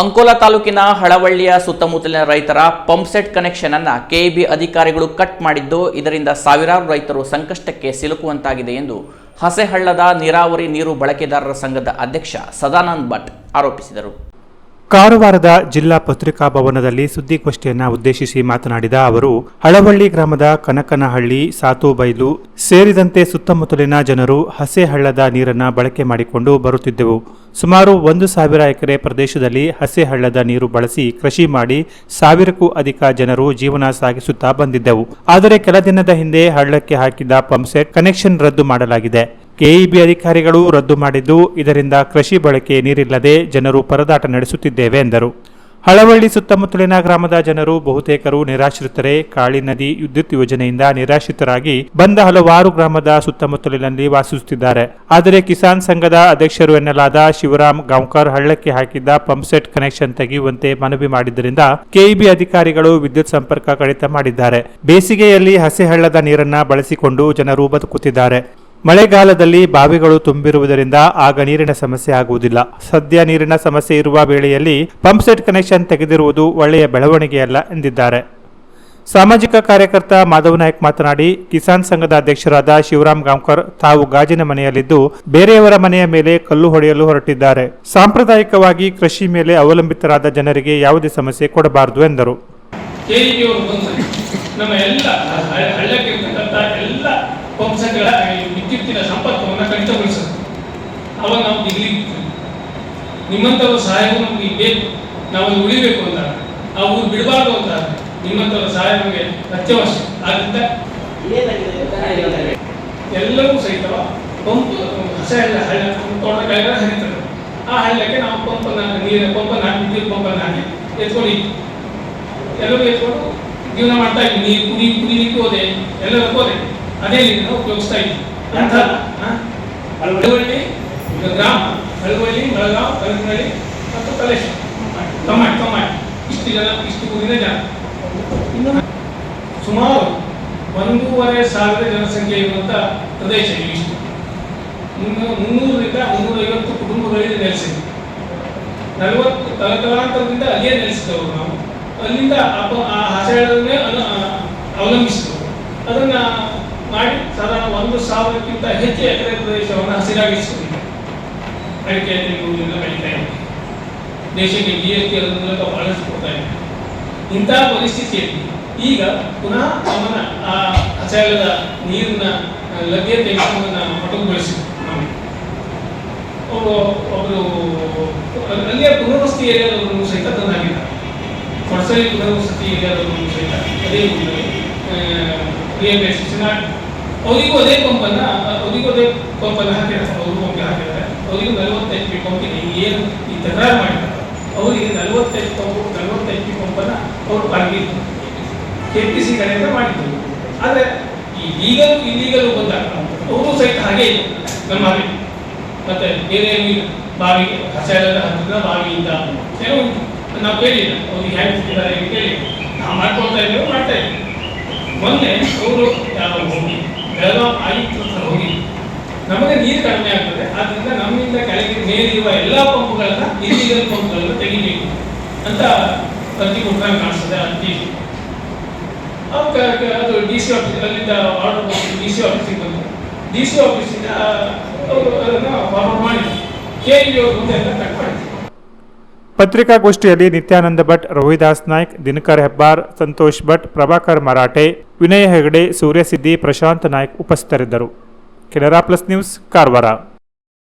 ಅಂಕೋಲಾ ತಾಲೂಕಿನ ಹಳವಳ್ಳಿಯ ಸುತ್ತಮುತ್ತಲಿನ ರೈತರ ಪಂಪ್ಸೆಟ್ ಕನೆಕ್ಷನ್ ಅನ್ನ ಕೆಇಬಿ ಅಧಿಕಾರಿಗಳು ಕಟ್ ಮಾಡಿದ್ದು, ಇದರಿಂದ ಸಾವಿರಾರು ರೈತರು ಸಂಕಷ್ಟಕ್ಕೆ ಸಿಲುಕುವಂತಾಗಿದೆ ಎಂದು ಹಸೆಹಳ್ಳದ ನೀರಾವರಿ ನೀರು ಬಳಕೆದಾರರ ಸಂಘದ ಅಧ್ಯಕ್ಷ ಸದಾನಂದ್ ಭಟ್ ಆರೋಪಿಸಿದರು. ಕಾರವಾರದ ಜಿಲ್ಲಾ ಪತ್ರಿಕಾ ಭವನದಲ್ಲಿ ಸುದ್ದಿಗೋಷ್ಠಿಯನ್ನ ಉದ್ದೇಶಿಸಿ ಮಾತನಾಡಿದ ಅವರು, ಹಳವಳ್ಳಿ ಗ್ರಾಮದ ಕನಕನಹಳ್ಳಿ, ಸಾತುಬೈಲು ಸೇರಿದಂತೆ ಸುತ್ತಮುತ್ತಲಿನ ಜನರು ಹಸೆಹಳ್ಳದ ನೀರನ್ನು ಬಳಕೆ ಮಾಡಿಕೊಂಡು ಬರುತ್ತಿದ್ದೆವು. ಸುಮಾರು ಒಂದು ಸಾವಿರ ಎಕರೆ ಪ್ರದೇಶದಲ್ಲಿ ಹಸೆ ಹಳ್ಳದ ನೀರು ಬಳಸಿ ಕೃಷಿ ಮಾಡಿ ಸಾವಿರಕ್ಕೂ ಅಧಿಕ ಜನರು ಜೀವನ ಸಾಗಿಸುತ್ತಾ ಬಂದಿದ್ದೆವು. ಆದರೆ ಕೆಲ ದಿನದ ಹಿಂದೆ ಹಳ್ಳಕ್ಕೆ ಹಾಕಿದ್ದ ಪಂಪ್ಸೆಟ್ ಕನೆಕ್ಷನ್ ರದ್ದು ಮಾಡಲಾಗಿದೆ. ಕೆಇಬಿ ಅಧಿಕಾರಿಗಳು ರದ್ದು ಮಾಡಿದ್ದು, ಇದರಿಂದ ಕೃಷಿ ಬಳಕೆ ನೀರಿಲ್ಲದೆ ಜನರು ಪರದಾಟ ನಡೆಸುತ್ತಿದ್ದೇವೆ ಎಂದರು. ಹಳವಳ್ಳಿ ಸುತ್ತಮುತ್ತಲಿನ ಗ್ರಾಮದ ಜನರು ಬಹುತೇಕರು ನಿರಾಶ್ರಿತರೇ ಕಾಳಿ ನದಿ ವಿದ್ಯುತ್ ಯೋಜನೆಯಿಂದ ನಿರಾಶ್ರಿತರಾಗಿ ಬಂದ ಹಲವಾರು ಗ್ರಾಮದ ಸುತ್ತಮುತ್ತಲಿನಲ್ಲಿ ವಾಸಿಸುತ್ತಿದ್ದಾರೆ. ಆದರೆ ಕಿಸಾನ್ ಸಂಘದ ಅಧ್ಯಕ್ಷರು ಎನ್ನಲಾದ ಶಿವರಾಮ್ ಗಾಂವ್ಕರ್ ಹಳ್ಳಕ್ಕೆ ಹಾಕಿದ್ದ ಪಂಪ್ಸೆಟ್ ಕನೆಕ್ಷನ್ ತೆಗೆಯುವಂತೆ ಮನವಿ ಮಾಡಿದ್ದರಿಂದ ಕೆಇಬಿ ಅಧಿಕಾರಿಗಳು ವಿದ್ಯುತ್ ಸಂಪರ್ಕ ಕಡಿತ ಮಾಡಿದ್ದಾರೆ. ಬೇಸಿಗೆಯಲ್ಲಿ ಹಸೆ ಹಳ್ಳದ ನೀರನ್ನ ಬಳಸಿಕೊಂಡು ಜನರು ಬದುಕುತ್ತಿದ್ದಾರೆ. ಮಳೆಗಾಲದಲ್ಲಿ ಬಾವಿಗಳು ತುಂಬಿರುವುದರಿಂದ ಆಗ ನೀರಿನ ಸಮಸ್ಯೆ ಆಗುವುದಿಲ್ಲ. ಸದ್ಯ ನೀರಿನ ಸಮಸ್ಯೆ ಇರುವ ವೇಳೆಯಲ್ಲಿ ಪಂಪ್ಸೆಟ್ ಕನೆಕ್ಷನ್ ತೆಗೆದಿರುವುದು ಒಳ್ಳೆಯ ಬೆಳವಣಿಗೆಯಲ್ಲ ಎಂದಿದ್ದಾರೆ. ಸಾಮಾಜಿಕ ಕಾರ್ಯಕರ್ತ ಮಾಧವ ನಾಯಕ್ ಮಾತನಾಡಿ, ಕಿಸಾನ್ ಸಂಘದ ಅಧ್ಯಕ್ಷರಾದ ಶಿವರಾಮ್ ಗಾಂವ್ಕರ್ ತಾವು ಗಾಜಿನ ಮನೆಯಲ್ಲಿದ್ದು ಬೇರೆಯವರ ಮನೆಯ ಮೇಲೆ ಕಲ್ಲು ಹೊಡೆಯಲು ಹೊರಟಿದ್ದಾರೆ. ಸಾಂಪ್ರದಾಯಿಕವಾಗಿ ಕೃಷಿ ಮೇಲೆ ಅವಲಂಬಿತರಾದ ಜನರಿಗೆ ಯಾವುದೇ ಸಮಸ್ಯೆ ಕೊಡಬಾರದು ಎಂದರು. ಪಂಪ್ಸೆಟ್ಗಳ ವಿದ್ಯುತ್ತಿನ ಸಂಪರ್ಕವನ್ನು ಕಡಿತಗೊಳಿಸುತ್ತೆ ಅವಾಗ ನಾವು ದಿಗ್ಲಿ ನಿಮ್ಮಂಥವ್ರ ಸಹಾಯವು ನಮಗೆ ಬೇಕು ನಾವು ಉಳಿಬೇಕು ಅಂತ ಆ ಊರು ಬಿಡಬಾರ್ದು ಅಂತ ನಿಮ್ಮಂಥವ್ರ ಸಹಾಯ ನಮಗೆ ಅತ್ಯವಶ್ಯ. ಆದ್ದರಿಂದ ಎಲ್ಲವೂ ಸಹಿತ ಪಂಪ್ ಹಸ ಎಲ್ಲ ಹಳ್ಳ ತೋಟಗಳೆಲ್ಲ ಹರಿತದೆ. ಆ ಹಳ್ಳಕ್ಕೆ ನಾವು ಪಂಪನ್ನು ನೀರಿನ ಪಂಪನ್ನು ಹಾಕಿ, ವಿದ್ಯುತ್ ಪಂಪನ್ನು ಹಾಕಿ ಎತ್ಕೊಂಡು ಎಲ್ಲರೂ ಎತ್ಕೊಂಡು ಜೀವನ ಮಾಡ್ತಾ ಇದ್ವಿ ನೀರು ಕುಡಿ, ಕುಡಿಲಿಕ್ಕೆ ಹೋದೆ. ಎಲ್ಲರೂ ಹೋದೆ. ಅದೇ ನೀರನ್ನು ಉಪಯೋಗಿಸ್ತಾ ಅಂತ ಹಳವಳ್ಳಿ ಗ್ರಾಮ ಹಳವಳ್ಳಿ ಬೆಳಗಾವ್ ಮತ್ತು ಕಲೇಶ್ ಕಮಾಟ್ ಕಮಾಟ್ ಇಷ್ಟು ಜನ ಇಷ್ಟು ಊರಿನ ಜನ. ಸುಮಾರು ಒಂದೂವರೆ ಸಾವಿರ ಜನಸಂಖ್ಯೆ ಇರುವಂಥ ಪ್ರದೇಶ ಇಷ್ಟು. ಮುನ್ನೂ- ಮುನ್ನೂರರಿಂದ ಮುನ್ನೂರೈವತ್ತು ಕುಟುಂಬಗಳಿಗೆ ನೆಲೆಸಿದೆ ನಲವತ್ತು ತಲತಲಾಂತರದಿಂದ ಅಲ್ಲಿಯೇ ನೆಲೆಸಿದವರು ನಾವು. ಅಲ್ಲಿಂದ ಆ ಆ, ಅವಲಂಬಿಸಿದವರು ಅದನ್ನ ಮಾಡಿ ಸಾಧಾರಣ ಒಂದು ಸಾವಿರಕ್ಕಿಂತ ಹೆಚ್ಚು ಎಕರೆ ಪ್ರದೇಶವನ್ನು ಹಸಿರಾಗಿಸಿಕೊಂಡಿದೆ. ಅಡಿಕೆ ತೆಂಗುಗಳನ್ನ ಬೆಳೀತಾ ಇದೆ. ದೇಶಕ್ಕೆ ಜಿ ಎಸ್ ಟಿ ಅದರ ಮೂಲಕ ಬಳಸಿಕೊಡ್ತಾ ಇದೆ. ಇಂತಹ ಪರಿಸ್ಥಿತಿಯಲ್ಲಿ ಈಗ ಪುನಃ ಅವನ ಆ ಹಸೆಳದ ನೀರಿನ ಲಭ್ಯತೆ ನಾವು ಅವರು ಒಬ್ಬರು ಅಲ್ಲಿಯ ಪುನರ್ವಸತಿ ಏರಿಯಾದವರು ಸಹಿತ ತಂದಾಗಿದ್ದಾರೆ. ಕೊಡಸಲಿ ಪುನರ್ವಸತಿ ಏರಿಯಾದವರು ಸಹಿತ ಅದೇ ಆಗಿ ಅವರಿಗೂ ಅದೇ ಕಂಪನ ಅವರಿಗೂ ಅದೇ ಪಂಪನ್ನು ಹಾಕಿರ್ತಾರೆ ಅವರು ಪಂಪ್ ಹಾಕಿರ್ತಾರೆ ಅವರಿಗೂ ನಲವತ್ತೈದು ಪಿ ಪಂಪಿಗೆ ಏನು ಈ ತಕರಾರು ಮಾಡಿದ್ದಾರೆ. ಅವರಿಗೆ ನಲವತ್ತೈದು ಎಚ್ ನಲವತ್ತೈದು ಪಿ ಪಂಪನ್ನು ಅವರು ಪಾಲ್ಗಿದ್ರು ಕೆ ಪಿ ಸಿ ಕಡೆಯಿಂದ ಮಾಡಿದ್ರು ಆದರೆ ಈ ಲೀಗಲ್ ಇಲ್ಲೀಗಲ್ ಬಂದಾಗ ಅವರು ಸಹಿತ ಹಾಗೆ ನಮ್ಮ ಹಾಗೆ. ಮತ್ತೆ ಬೇರೆ ಬಾವಿ ಇಲ್ಲ. ಬಾವಿಗೆ ಹಸೆಳದ ಹತ್ತಿರ ಬಾವಿಯಿಂದ ಏನೋ ನಾವು ಕೇಳಿಲ್ಲ. ಅವ್ರಿಗೆ ಹೇಗೆ ಸಿಕ್ಕಿದ್ದಾರೆ ಕೇಳಿ ನಾವು ಮಾಡ್ಕೊಳ್ತಾ ಇದ್ದೇವೆ, ಮಾಡ್ತಾ ಇದ್ದೀವಿ. ಮೊನ್ನೆ ಅವರು ಯಾವ ಹೋಗಿ ಬೆಳಗಾವ್ ಆಯಿತು ಹತ್ರ ಹೋಗಿ ನಮಗೆ ನೀರು ಕಡಿಮೆ ಆಗ್ತದೆ, ಆದ್ರಿಂದ ನಮ್ಮಿಂದ ಕೆಳಗೆ ಮೇಲಿರುವ ಎಲ್ಲ ಪಂಪ್ಗಳನ್ನ ಇಲ್ಲಿಗಲ್ ಪಂಪ್ಗಳನ್ನ ತೆಗಿಬೇಕು ಅಂತ ಪ್ರತಿ ಉತ್ತರ ಕಾಣಿಸ್ತದೆ ಅತಿ ಅದು ಡಿ ಸಿ ಆಫೀಸ್ ಅಲ್ಲಿಂದ ಆರ್ಡರ್ ಕೊಟ್ಟು ಡಿ ಸಿ ಆಫೀಸಿಗೆ ಬಂದು ಡಿ ಸಿ ಆಫೀಸಿಂದ ಅವರು ಅದನ್ನು ಫಾರ್ವರ್ಡ್ ಮಾಡಿದ್ರು. ಕೆ ಇ ಅವ್ರ ಮುಂದೆ ಎಲ್ಲ ಕಟ್ ಪತ್ರಿಕಾಗೋಷ್ಠಿಯಲ್ಲಿ ನಿತ್ಯಾನಂದ ಭಟ್, ರೋಹಿದಾಸ್ ನಾಯ್ಕ್, ದಿನಕರ್ ಹೆಬ್ಬಾರ್, ಸಂತೋಷ್ ಭಟ್, ಪ್ರಭಾಕರ್ ಮರಾಠೆ, ವಿನಯ್ ಹೆಗಡೆ ಸೂರ್ಯಸಿದ್ದಿ ಪ್ರಶಾಂತ್ ನಾಯ್ಕ್ ಉಪಸ್ಥಿತರಿದ್ದರು. Canara plus news, Karwar.